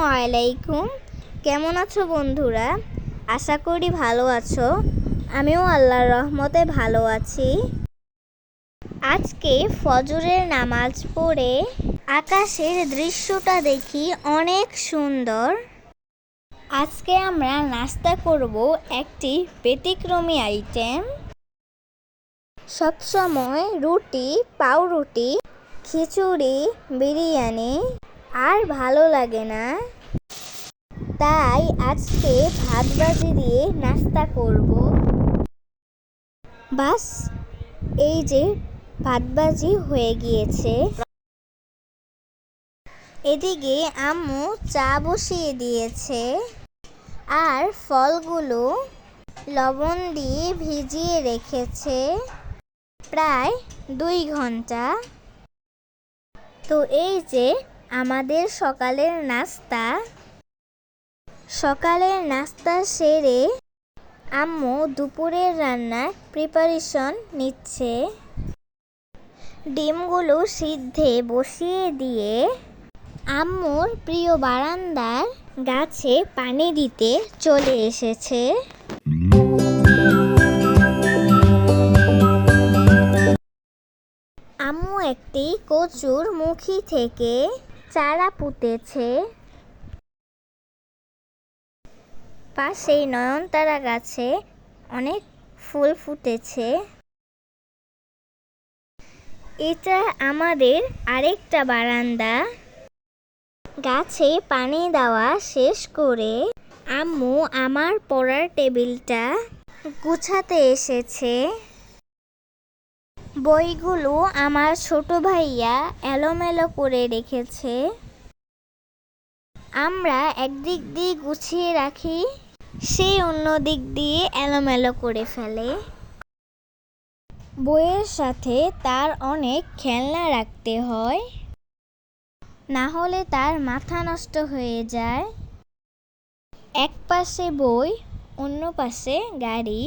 আসসালামু আলাইকুম কেমন আছো বন্ধুরা? আশা করি ভালো আছো। আমিও আল্লাহর রহমতে ভালো আছি। আজকে ফজরের নামাজ পড়ে আকাশের দৃশ্যটা দেখি অনেক সুন্দর। আজকে আমরা নাস্তা করব একটি ব্যতিক্রমী আইটেম সবসময় রুটি, পাউরুটি, খিচুড়ি, বিরিয়ানি আর ভালো লাগে না। তাই আজকে ভাত ভাজি দিয়ে নাস্তা করব। বাস, এই যে ভাত ভাজি হয়ে গিয়েছে। এদিকে আম্মু চা বসিয়ে দিয়েছে। আর ফলগুলো লবণ দিয়ে ভিজিয়ে রেখেছে প্রায় দুই ঘণ্টা। তো এই যে আমাদের সকালের নাস্তা। সকালের নাস্তা সেরে আম্মু দুপুরের রান্নার প্রিপারেশন নিচ্ছে। ডিমগুলো সিদ্ধে বসিয়ে দিয়ে আম্মুর প্রিয় বারান্দার গাছে পানি দিতে চলে এসেছে। আম্মু একটি কচুর মুখী থেকে চারা পুঁতেছে। পাশেই নয়নতারা গাছে অনেক ফুল ফুটেছে। এটা আমাদের আরেকটা বারান্দা। গাছে পানি দেওয়া শেষ করে আম্মু আমার পড়ার টেবিলটা গুছাতে এসেছে। বইগুলো আমার ছোট ভাইয়া এলোমেলো করে রেখেছে। আমরা একদিক দিয়ে গুছিয়ে রাখি সে অন্য দিক দিয়ে এলোমেলো করে ফেলে। বইয়ের সাথে তার অনেক খেলনা রাখতে হয়। না হলে তার মাথা নষ্ট হয়ে যায়। এক পাশে বই, অন্য পাশে গাড়ি।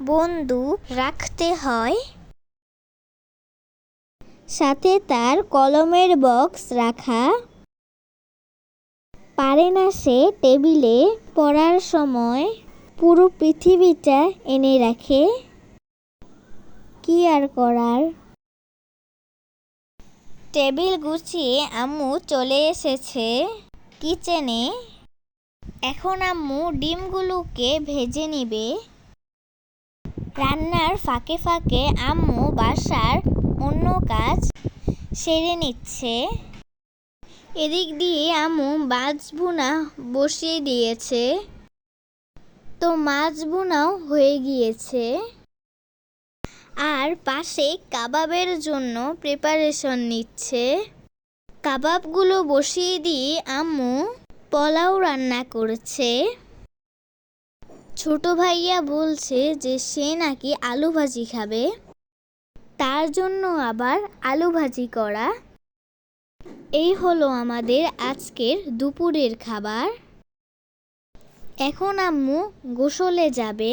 বন্দুক রাখতে হয়। সাথে তার কলমের বক্স রাখা। পারে না সে টেবিলে পড়ার সময় পুরো পৃথিবীটা এনে রাখে। কি আর করার? টেবিল গুছিয়ে আম্মু চলে এসেছে কিচেনে। এখন আম্মু ডিমগুলোকে ভেজে নিবে। রান্নার ফাঁকে ফাঁকে আম্মু বাসার অন্য কাজ সেরে নিচ্ছে। এদিক দিয়ে আম্মু মাছ ভুনা বসিয়ে দিয়েছে। তো মাছ ভুনাও হয়ে গিয়েছে। আর পাশে কাবাবের জন্য প্রিপারেশন নিচ্ছে। কাবাবগুলো বসিয়ে দিয়ে আম্মু পোলাও রান্না করছে। ছোট ভাইয়া বলছে যে সে নাকি আলু ভাজি খাবে। তার জন্য আবার আলু ভাজি করা। এই হলো আমাদের আজকের দুপুরের খাবার। এখন আম্মু গোসলে যাবে।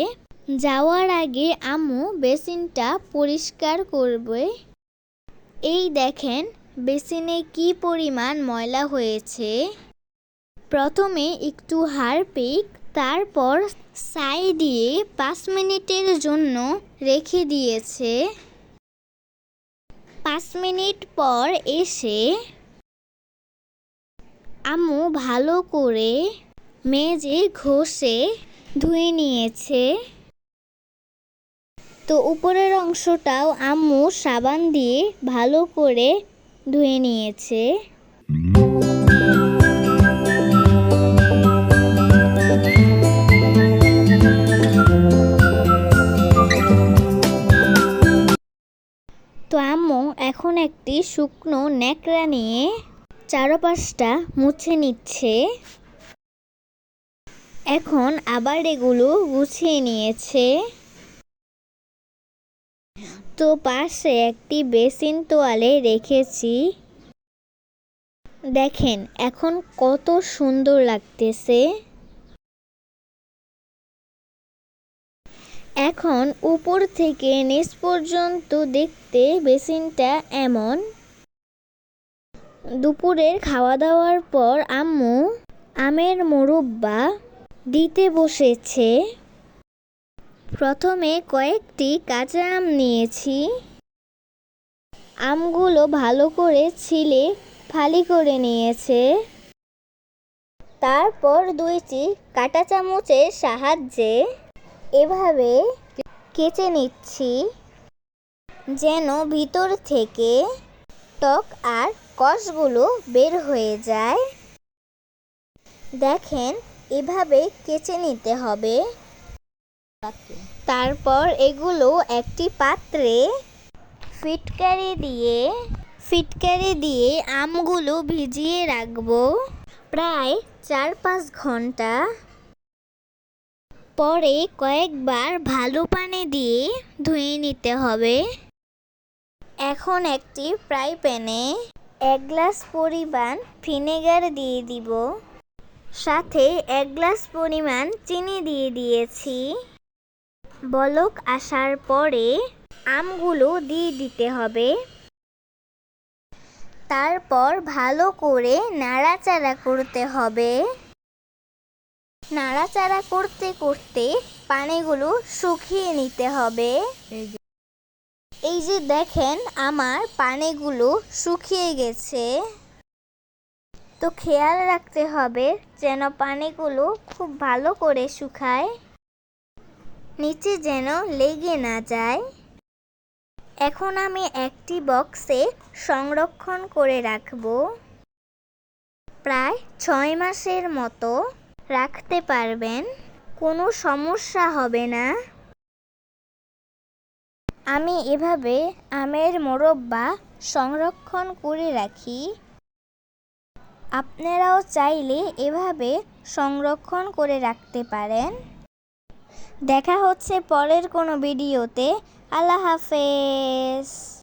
যাওয়ার আগে আম্মু বেসিনটা পরিষ্কার করবে। এই দেখেন বেসিনে কি পরিমাণ ময়লা হয়েছে। প্রথমে একটু হারপিক তারপর সাই দিয়ে পাঁচ মিনিটের জন্য রেখে দিয়েছে। পাঁচ মিনিট পর এসে আম্মু ভালো করে মেজে ঘষে ধুয়ে নিয়েছে। তো উপরের অংশটাও আম্মু সাবান দিয়ে ভালো করে ধুয়ে নিয়েছে। এখন একটি শুকনো ন্যাকড়া নিয়ে চারপাশটা মুছে নিচ্ছে। এখন আবার এগুলো গুছিয়ে নিয়েছে। তো পাশে একটি বেসিন তোয়ালে রেখেছি। দেখেন, এখন কত সুন্দর লাগতেছে। এখন উপর থেকে নিচ পর্যন্ত দেখতে বেসিনটা এমন। দুপুরের খাওয়া দাওয়ার পর আম্মু আমের মোরব্বা দিতে বসেছে। প্রথমে কয়েকটি কাঁচা আম নিয়েছি। আমগুলো ভালো করে ছিলে, ফালি করে নিয়েছে। তারপর দুইটি কাঁটা চামচের সাহায্যে এভাবে কেচে নিচ্ছি, যেন ভিতর থেকে টক আর কষগুলো বের হয়ে যায়। দেখেন, এভাবে কেচে নিতে হবে। তারপর এগুলো একটি পাত্রে ফিটকারি দিয়ে ফিটকারি দিয়ে আমগুলো ভিজিয়ে রাখব। প্রায় চার পাঁচ ঘণ্টা পরে কয়েকবার ভালো পানি দিয়ে ধুয়ে নিতে হবে। এখন একটি ফ্রাই প্যানে এক গ্লাস পরিমাণ ভিনেগার দিয়ে দিব। সাথে এক গ্লাস পরিমাণ চিনি দিয়ে দিয়েছি। বলক আসার পরে আমগুলো দিয়ে দিতে হবে। তারপর ভালো করে নাড়াচাড়া করতে হবে। নাড়াচাড়া করতে করতে পানিগুলো শুকিয়ে নিতে হবে। এই যে। দেখেন আমার পানিগুলো শুকিয়ে গেছে। তো খেয়াল রাখতে হবে যেন পানিগুলো খুব ভালো করে শুকায় নিচে যেন লেগে না যায়। এখন আমি একটি বক্সে সংরক্ষণ করে রাখব। প্রায় ছয় মাসের মতো। রাখতে পারবেন। কোনো সমস্যা হবে না। আমি এভাবে আমের মোরব্বা সংরক্ষণ করে রাখি। আপনারাও চাইলে এভাবে সংরক্ষণ করে রাখতে পারেন। দেখা হচ্ছে পরের কোনো ভিডিওতে। আল্লাহ হাফেজ।